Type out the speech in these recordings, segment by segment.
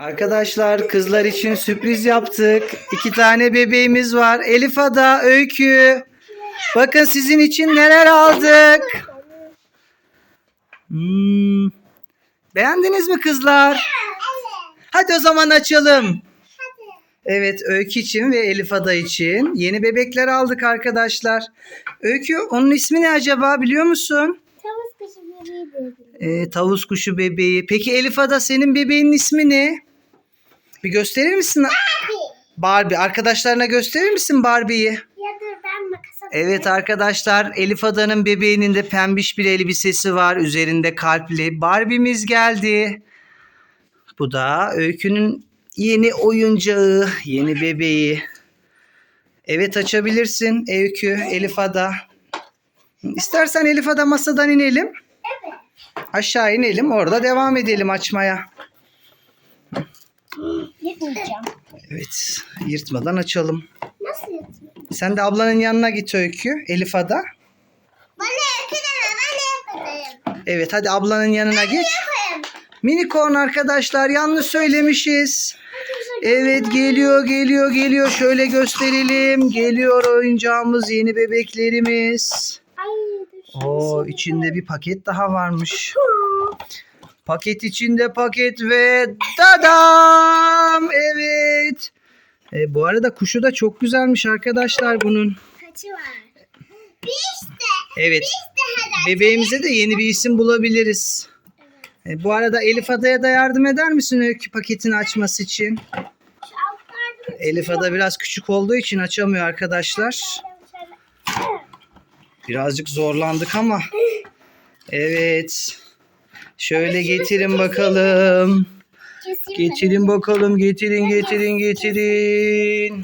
Arkadaşlar kızlar için sürpriz yaptık. İki tane bebeğimiz var. Elif Ada, Öykü. Bakın sizin için neler aldık. Hmm. Beğendiniz mi kızlar? Hadi o zaman açalım. Evet Öykü için ve Elif Ada için yeni bebekler aldık arkadaşlar. Öykü onun ismi ne acaba biliyor musun? Tavus kuşu bebeği. Ee, tavus kuşu bebeği. Peki Elif Ada senin bebeğinin ismi ne? Bir gösterir misin? Barbie. Arkadaşlarına gösterir misin Barbie'yi? Ya dur ben makasa Evet arkadaşlar Elif Ada'nın bebeğinin de pembiş bir elbisesi var. Üzerinde kalpli. Barbie'miz geldi. Bu da Öykü'nün yeni oyuncağı, yeni bebeği. Evet açabilirsin Öykü, Elif Ada. İstersen Elif Ada masadan inelim. Evet. Aşağı inelim orada devam edelim açmaya. Yetmeyeceğim. Evet yırtmadan açalım. Nasıl yetmeyeceğim? Sen de ablanın yanına git Öykü, Elif Ada. Bana yakın ama ben yapayım. Evet hadi ablanın yanına geç. Yapayım. Minicorn arkadaşlar yanlış söylemişiz. Evet geliyor geliyor geliyor şöyle gösterelim. Geliyor oyuncağımız yeni bebeklerimiz. Ay. Oo içinde bir paket daha varmış. Paket içinde paket ve dadam evet. E, bu arada kuşu da çok güzelmiş arkadaşlar bunun. Kaçı var? İşte. Evet de bebeğimize de yeni bir isim bulabiliriz. E, bu arada Elif Ada'ya da yardım eder misin öykü paketini açması için? Altlarda Elif Ada biraz küçük olduğu için açamıyor arkadaşlar. Birazcık zorlandık ama. Evet. Şöyle getirin bakalım. Getirin bakalım. Getirin getirin getirin.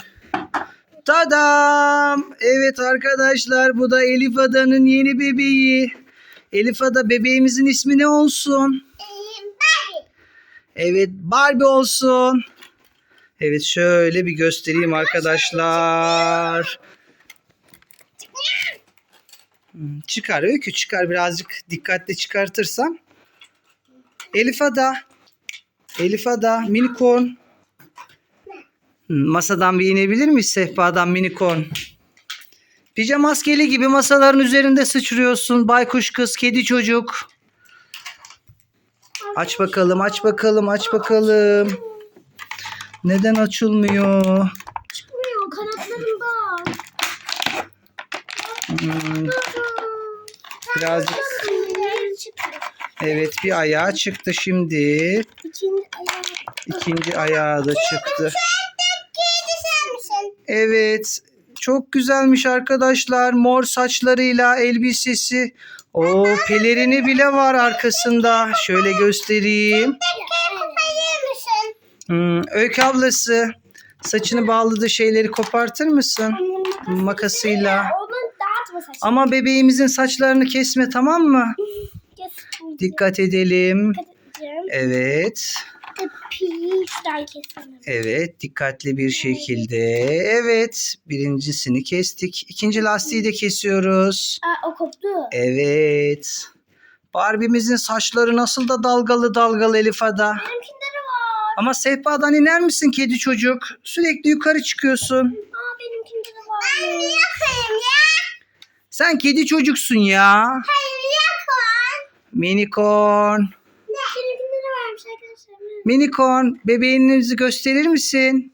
Tadam. Evet arkadaşlar bu da Elif Ada'nın yeni bebeği. Elif Ada bebeğimizin ismi ne olsun? Barbie. Evet Barbie olsun. Evet şöyle bir göstereyim arkadaşlar. Hmm, Çıkar öykü çıkar birazcık dikkatli çıkartırsan. Elif Ada. Elif Ada minicorn. Hmm, Masadan bir inebilir miyiz sehpadan minicorn? Pijama maskeli gibi masaların üzerinde sıçrıyorsun baykuş kız kedi çocuk. Aç bakalım, aç bakalım, aç bakalım. Neden açılmıyor? Çıkmıyor kanatlarından. Hmm, birazcık. Evet, bir ayağı çıktı şimdi. İkinci ayağı. İkinci ayağı da çıktı. Evet, çok güzelmiş arkadaşlar. Mor saçlarıyla elbisesi. O pelerini bile var arkasında. Şöyle göstereyim. Hmm, Öykü ablası, saçını bağladığı şeyleri kopartır mısın? Makasıyla. Ama bebeğimizin saçlarını kesme tamam mı? Dikkat edelim. Evet. Evet. Dikkatli bir şekilde. Evet. Birincisini kestik. İkinci lastiği de kesiyoruz. Aa o koptu. Evet. Barbie'mizin saçları nasıl da dalgalı dalgalı Elif Ada. Benimkinde de var. Ama sehpadan iner misin kedi çocuk? Sürekli yukarı çıkıyorsun. Aa benimkinde de var. Ben niye ya? Sen kedi çocuksun ya. Hayır niye Ne? Benimkinde de varmış arkadaşlar. Minicorn bebeğinizi gösterir misin?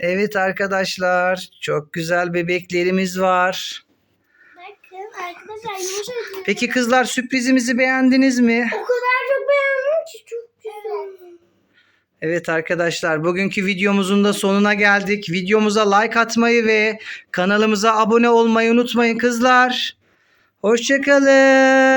Evet arkadaşlar çok güzel bebeklerimiz var. Bakın arkadaşlar yumuşacık. Peki kızlar sürprizimizi beğendiniz mi? O kadar çok beğendim ki çok güzel. Evet arkadaşlar bugünkü videomuzun da sonuna geldik. Videomuza like atmayı ve kanalımıza abone olmayı unutmayın kızlar. Hoşçakalın.